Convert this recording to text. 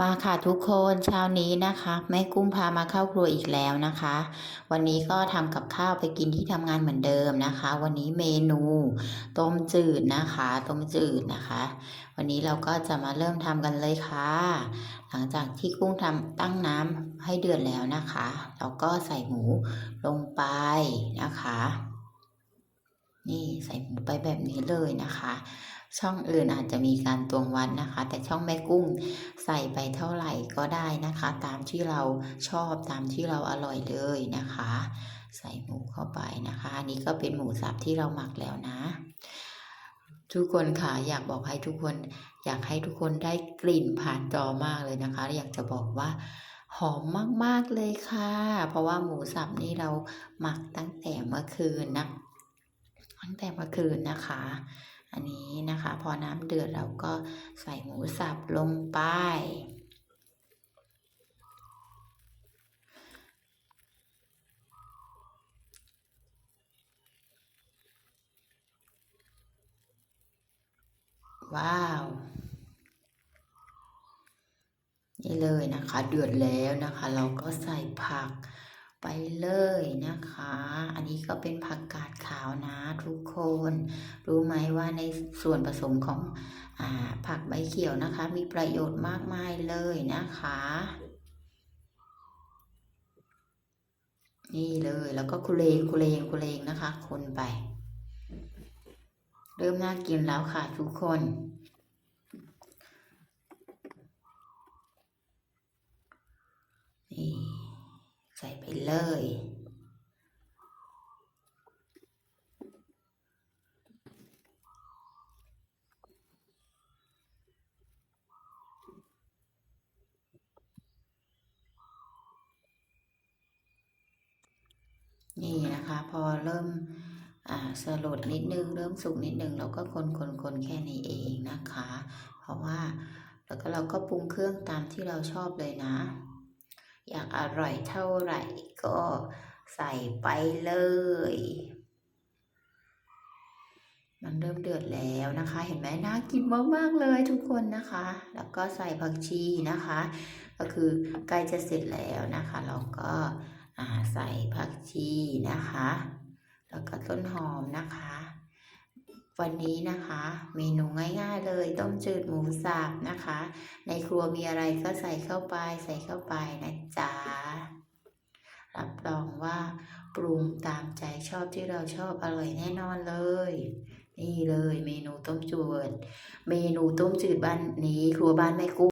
มาค่ะทุกคนเช้านี้นะคะแม่กุ้งพามาเข้าครัวอีกแล้วนะคะ วันนี้ก็ทำกับข้าวไปกินที่ทำงานเหมือนเดิมนะคะ วันนี้เมนูต้มจืดนะคะต้มจืดนะคะ วันนี้เราก็จะมาเริ่มทำกันเลยค่ะ หลังจากที่กุ้งทำตั้งน้ำให้เดือดแล้วนะคะ เราก็ใส่หมูลงไปนะคะ นี่ใส่หมูไปแบบนี้เลยนะคะ ช่องอื่นอาจจะมีการตวงวัดนะคะ แต่ช่องแม่กุ้งใส่ไปเท่าไหร่ก็ได้นะคะ ตามที่เราชอบตามที่เราอร่อยเลยนะคะ ใส่หมูเข้าไปนะคะ อันนี้ก็เป็นหมูสับที่เราหมักแล้วนะ ทุกคนค่ะอยากบอกให้ทุกคน อยากให้ทุกคนได้กลิ่นผ่านจอมากเลยนะคะอยากจะบอกว่าหอมมาก ๆ เลยค่ะ เพราะว่าหมูสับนี่เราหมักตั้งแต่เมื่อคืนนะ ตั้งแต่เมื่อคืนนะคะ อันนี้นะคะ พอน้ำเดือดเราก็ใส่หมูสับลงไป ว้าว นี่เลยนะคะ เดือดแล้วนะคะ เราก็ใส่ผัก ไปเลยนะคะ อันนี้ก็เป็นผักกาดขาวนะทุกคน รู้ไหมว่าในส่วนผสมของอผักใบเขียวนะคะ มีประโยชน์มากมายเลยนะคะ นี่เลยแล้วก็คุเลงคุเลงคุเลงนะคะ คนไป เริ่มน่ากินแล้วค่ะทุกคน ใส่ไปเลย นี่นะคะ พอเริ่มสลดนิดนึง เริ่มสุกนิดนึง เราก็คนคนคนแค่นี้เองนะคะ เพราะว่าแล้วก็เราก็ปรุงเครื่องตามที่เราชอบเลยนะ อยากอร่อยเท่าไหร่ก็ใส่ไปเลย มันเริ่มเดือดแล้วนะคะ เห็นไหมน่ากินมากๆเลยทุกคนนะคะ แล้วก็ใส่ผักชีนะคะ ก็คือใกล้จะเสร็จแล้วนะคะ เราก็ใส่ผักชีนะคะ แล้วก็ต้นหอมนะคะ วันนี้นะคะเมนูง่ายๆเลยต้มจืดหมูสับนะคะ ในครัวมีอะไรก็ใส่เข้าไปใส่เข้าไปนะจ๊ะรับรองว่าปรุงตามใจชอบที่เราชอบอร่อยแน่นอนเลย นี่เลยเมนูต้มจืดเมนูต้มจืดบ้านนี้ครัวบ้านแม่กุ้ง